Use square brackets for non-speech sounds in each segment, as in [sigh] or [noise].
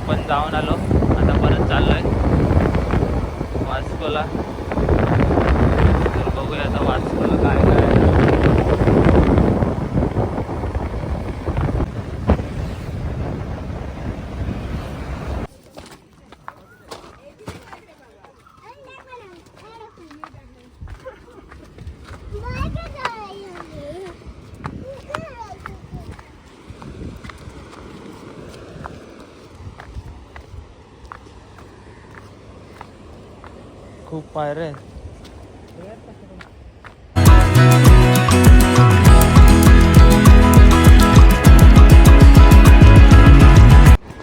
आपण जाऊन आलो. आता परत चाललोय. वास्कोला. तर बघूया आता वास्कोला काय काय आहे. खूप पायऱ्या आहेत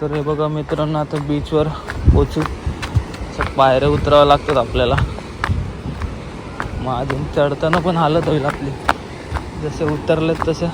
तर हे बघा मित्रांनो आता बीचवर पोचू. असं पायऱ्या उतरावं लागतात आपल्याला. मग अजून चढताना पण हालत होईल आपली. जसे उतरलेत तसे.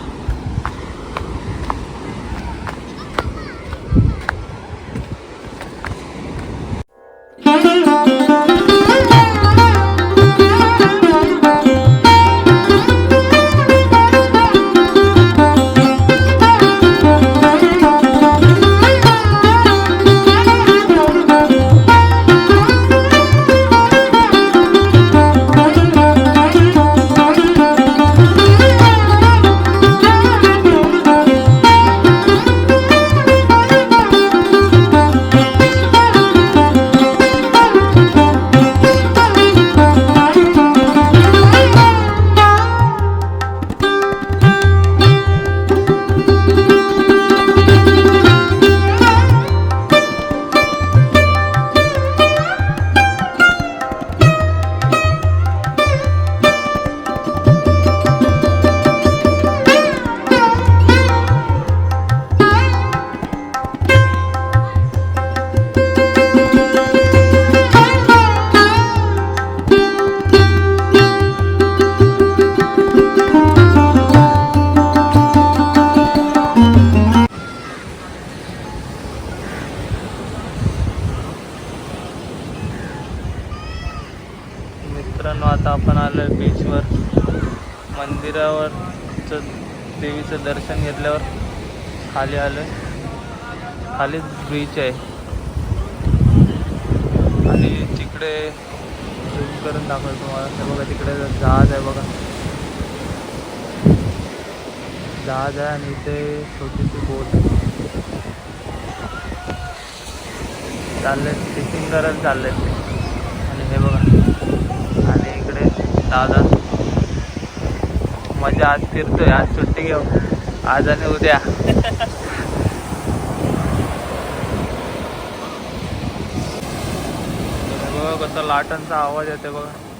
खाली आलं खालीच ब्रिज आहे. आणि तिकडे झूम करून दाखवतो तुम्हाला. हे बघा तिकडे जहाज आहे बघा. जहाज आहे आणि इथे छोटीशी बोट आहे. चाललेत फिशिंग करायला चालले ते आणि हे बघा. आणि इकडे दादा. मजा आज फिरतोय. आज सुट्टी घेऊ आज आणि उद्या. बघा कसं लाटांचा आवाज येते बघा.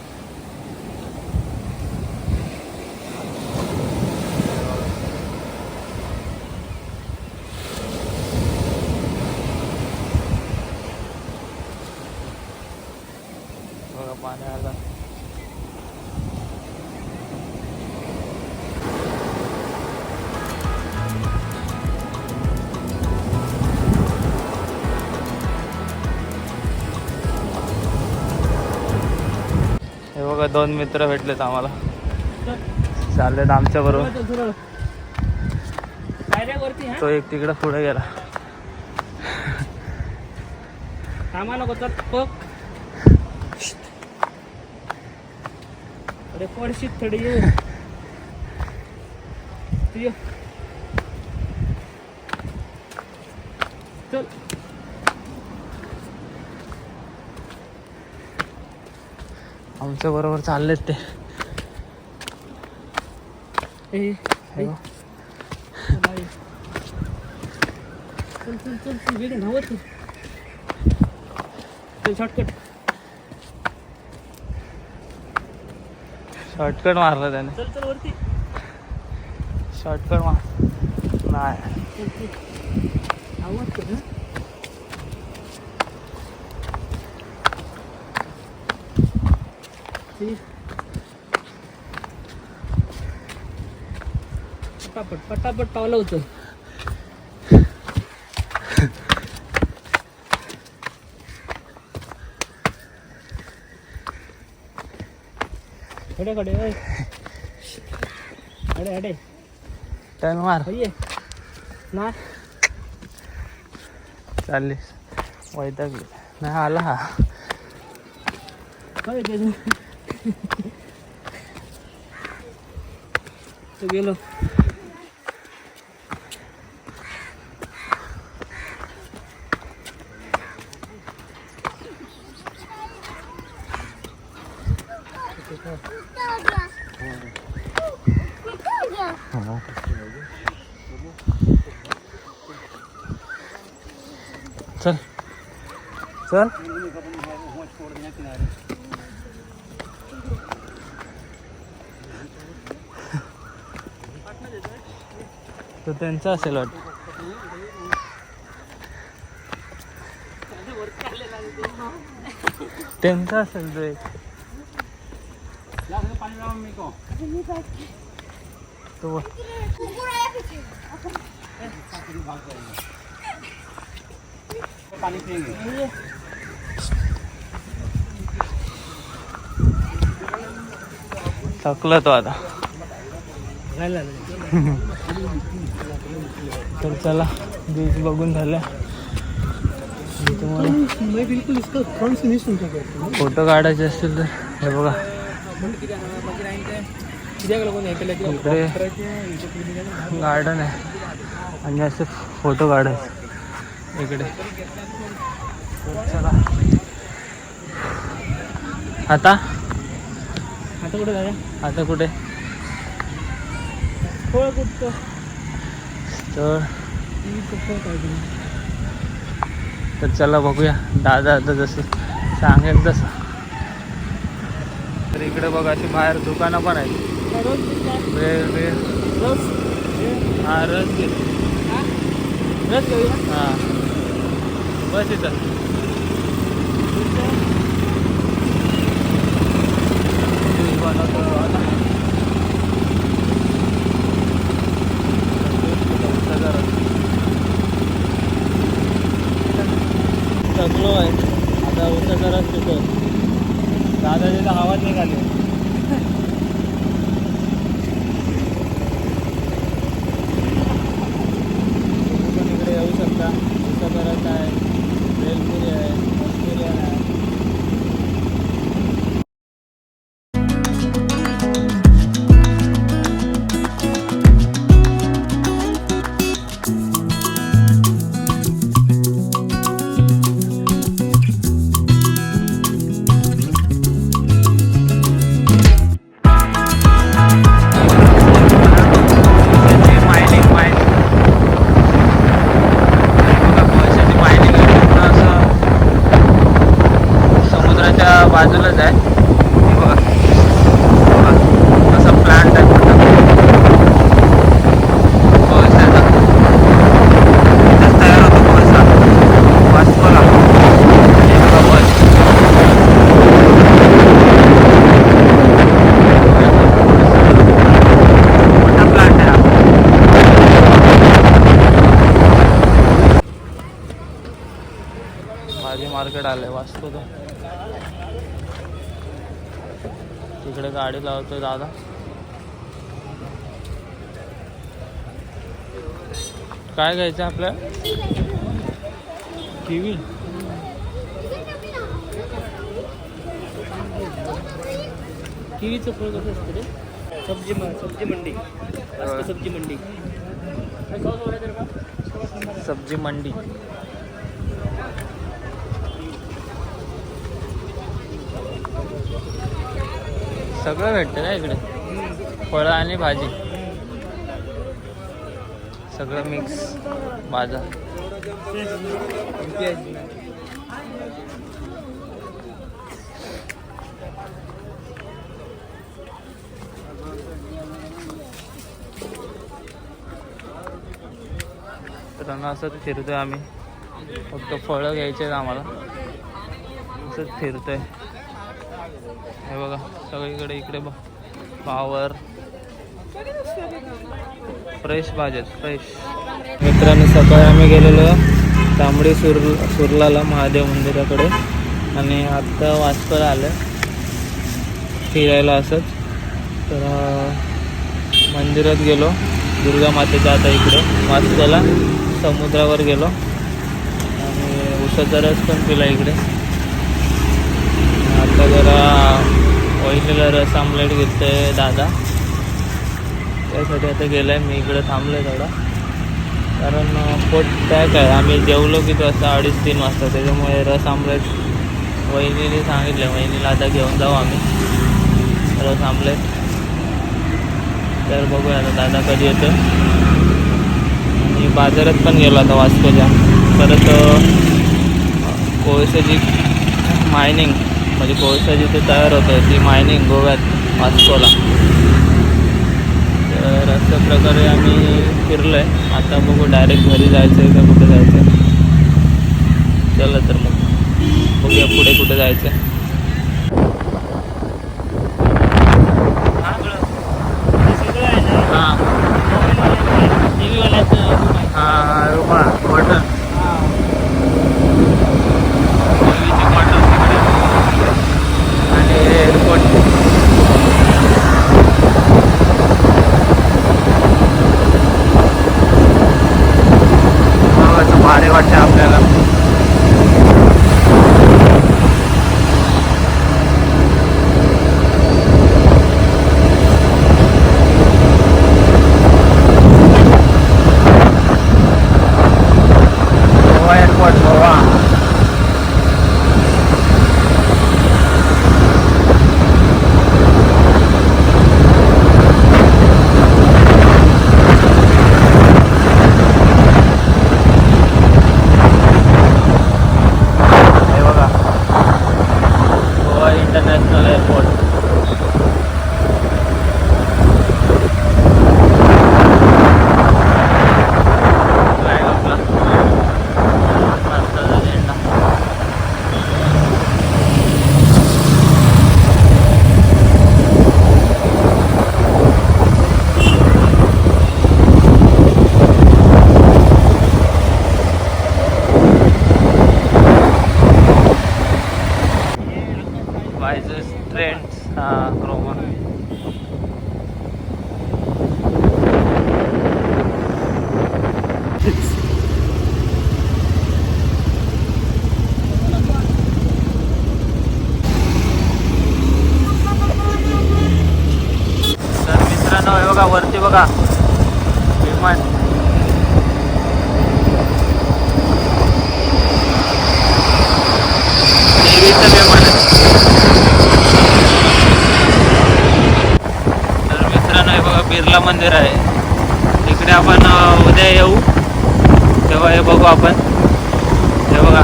दोन मित्र भेटलेत आम्हाला. चाललेत आमच्या बरोबर. तो एक तिकडे पुढे गेला. थोडी ये तू ये. चल आमच्या बरोबर चाललेत ते ए, हे ए, बघ. चल आई. चल चल चल तू वेगळं धावत तू. चल शॉर्टकट शॉर्टकट मारला त्याने. चल चल वरती. शॉर्टकट मार. नाही. ठीक. पटापट पटापट पावलं होतं. खडे खडे. अडे अडे टर्न मार. ये नाही चालली. वैतागली. नाही आला हा. काय त्याचं तो गेलो चल तो त्यांचा असेल वाटत. त्यांचा असेल तो. एक तो थकला तो आता. [laughs] तर चला बीच बघून झालं. तुम्हाला फोटो काढायचे असतील तर हे बघा. इकडे गार्डन आहे. आणि असे फोटो काढायचे. इकडे. चला. आता? आता कुठे आता कुठे? कुठं तर तर चला बघूया. दादा आता जसं सांगेल तसं. तर इकडे बघा अशी बाहेर दुकानं पण आहेत. वेळ वेळ. रोज हा रस घे. घेऊया हा. बस इथं. बनवतो तो आता. थकलो आहे जरा तिथं दादाची तर आवाज निघाले आलंय वाचतो तो. तिकडे गाडी लावतोय दादा. काय घ्यायचं आपल्या? किवी. किवीचं फळ कसं असतं रे? सब्जी सब्जी मंडी. सब्जी मंडी. सब्जी मंडी. सगळं भेटतं ना इकडे? फळं आणि भाजी. सगळं मिक्स भाजा रंग असंच फिरतोय आम्ही. फक्त फळं घ्यायचे आहेत आम्हाला. असंच फिरतोय. हे बघा सगळीकडे इकडे पावर फ्रेश भाज्या फ्रेश मित्रांनो सकाळी आम्ही गेलेलो तांबडी सुर सुरलाला महादेव मंदिराकडे. आणि आत्ता वास्कर आलं फिरायला असंच. तर मंदिरात गेलो. दुर्गा मातेच्या आता इकडे. वाचल्याला समुद्रावर गेलो. आणि उसाचा रस पण पिला इकडे. आता जरा पहिलेला रस आमलेट घेतोय दादा. त्यासाठी आता गेलाय मी इकडे थांबलोय थोडा. कारण पोट पॅक आहे. आम्ही जेवलो किती वाजता अडीच तीन वाजता. त्याच्यामुळे रस आमलेट वहिनीने सांगितलं वहिनीला आता घेऊन जाऊ आम्ही. रस आमलेट तर बघूया आता दादा कधी येतो आणि बाजारात पण गेलो आता वास्कोच्या. परत अं, कोळशाची मायनिंग म्हणजे कोळसा जिथे तयार होतं ती मायनिंग गोव्यात वास्कोला तर अशा प्रकारे आम्ही फिरलो आहे आता बघू डायरेक्ट घरी जायचं आहे का कुठे जायचं आहे चला तर मग बघूया पुढे कुठे जायचं आहे सगळं हां हां रुमा हॉटेल वरती बघा. विमान. देवीचं विमान तर मित्रांनो हे बघा बिर्ला मंदिर आहे. तिकडे आपण उद्या येऊ. तेव्हा हे बघू आपण हे बघा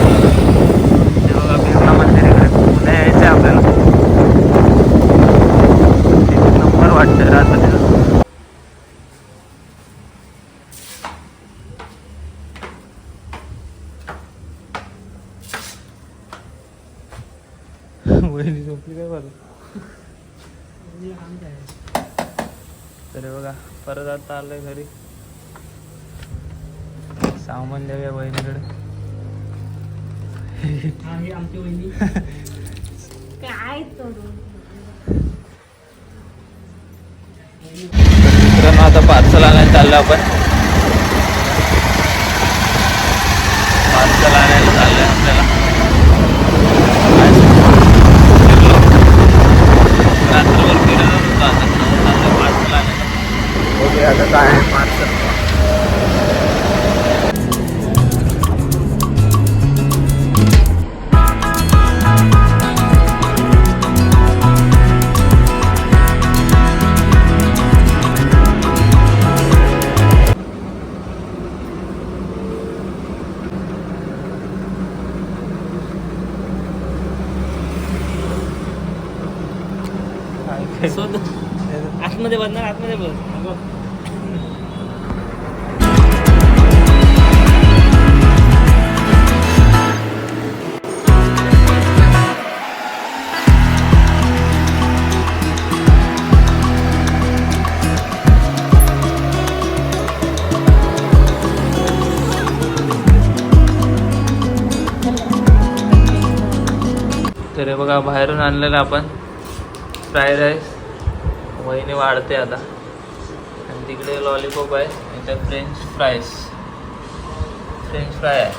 हे बघा बिर्ला मंदिर इकडे उद्या यायचं आहे आपल्याला एक नंबर वाटतं रात्रीला वहिनी झोपली काय बरं तर हे बघा परत आता आलोय घरी सामान देऊया बहिणीकडे. हा, ही आमची वहिनी. काय तो मित्रांनो आता पार्सल आणायला चाललो आपण. पार्सल आणायला चाललंय आपल्याला. रात्रभर फिरत होतो आता पार्सल आणायला. बघूया आता काय? तरी बघा बाहेरून आणलेलं आपण फ्राईड राईस. वहिनी वाढते आता. तिकडे लॉलीपॉप आहे. इथं फ्रेंच फ्राईज फ्रेंच फ्राय आहे.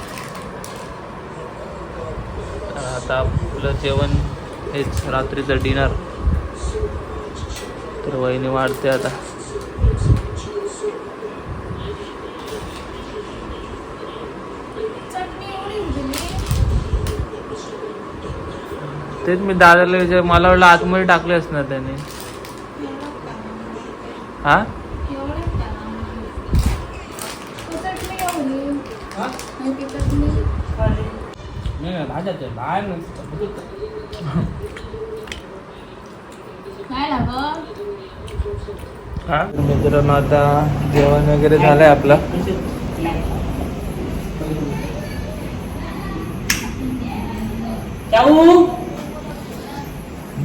आता आपलं जेवण हेच रात्रीचं डिनर तर वहिनी वाढते आता. तेच मी दादाला विचार मला वाटलं आतमध्ये टाकले असणार त्याने. हा? नाही भाज्याचं बाहेर हा? मित्रांनो आता जेवण वगैरे झालंय आपलं? जाऊ.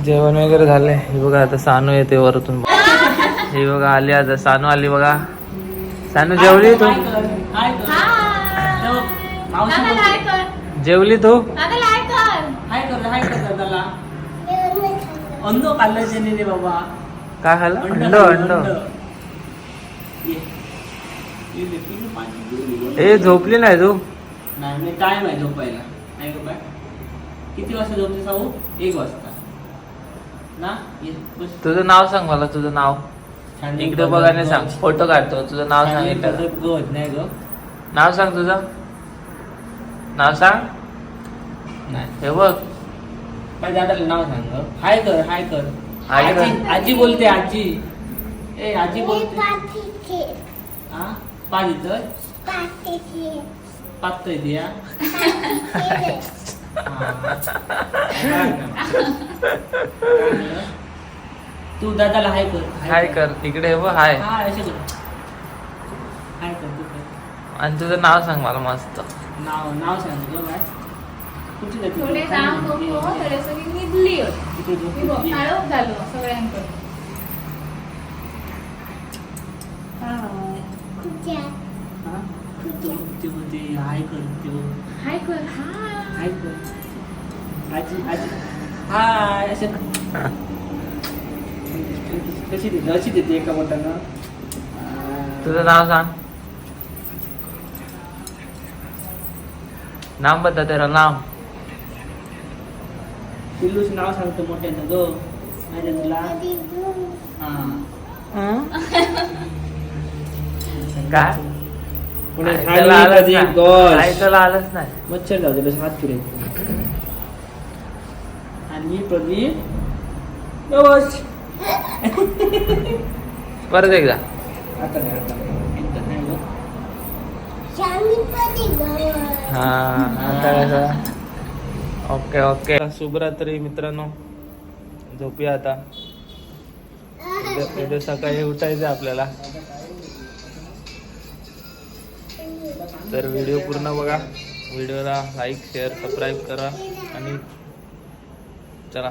जेवण वगैरे झालंय. हे बघा आता सानू येते वरतून. हे बघा आली आता सानू आली बघा. सानू जेवली तू? दादा लाय कर. जेवली तू? दादा लाय कर. हाय कर हाय कर दादाला अंड खाल्लं रे बाबा. काय खाल्लं? अंड अंड ये. ये ले, पिलं पाणी. ए झोपली नाही तू? नाही मी टाइम आहे झोपायला. नाही का बाय किती वाजता झोपते साऊ एक वाजता. ना? तुझं नाव सांग मला तुझं नाव. इकडे बघा नाही सांग. फोटो काढतो तुझं नाव सांगितलं. पद्धत गवत नाही ग. नाव सांग तुझं. नाव सांग नाही हे बघ माझ्या दादाला नाव सांग. हाय कर हाय कर हाय कर. आजी आजी बोलते आजी ए आजी बोलते हा पाच इथं पाच इथे या तू दादाला हाय कर हाय कर इकडे हे बघ हाय हा असे कर हाय कर तू कर आणि तुझं नाव सांग मला मस्त नाव नाव सांग तुझं काय कुठे जाते? थोडे म्हणते? नको थोडे सगळी निघली तिकडे झोप. मी काळोख झालो सगळ्यांकडे. हा? तू हाय कर ते. हाय कर हा. हाय कर. आजी आजी. हाय असे [laughs] कशी देते अशी देते एका बोटानं? तुझं नाव सांग. नाम बता तेरा नाम। पिल्लूच नाव सांगतो मोठ्यानं गो माझ्या तुला हा। काय पुन्हा ऐकायला आलंच नाही. ऐकायला आलंच नाही मच्छर जाऊ दे हात फिरायचे आणि प्रदीप। गोश. परत एकदा। आता नाही आता नाही. एकदा नाही गं. हा आता कसं? Okay okay. शुभरात्री मित्रांनो. झोपूया आता. उद्या- सकाळी उठायचं आपल्याला. तर व्हिडिओ पूर्ण बघा. व्हिडिओला लाईक शेअर सबस्क्राईब करा. आणि चला.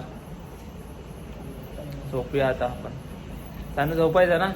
झोपूया आता आपण. त्यांना झोपायचं ना?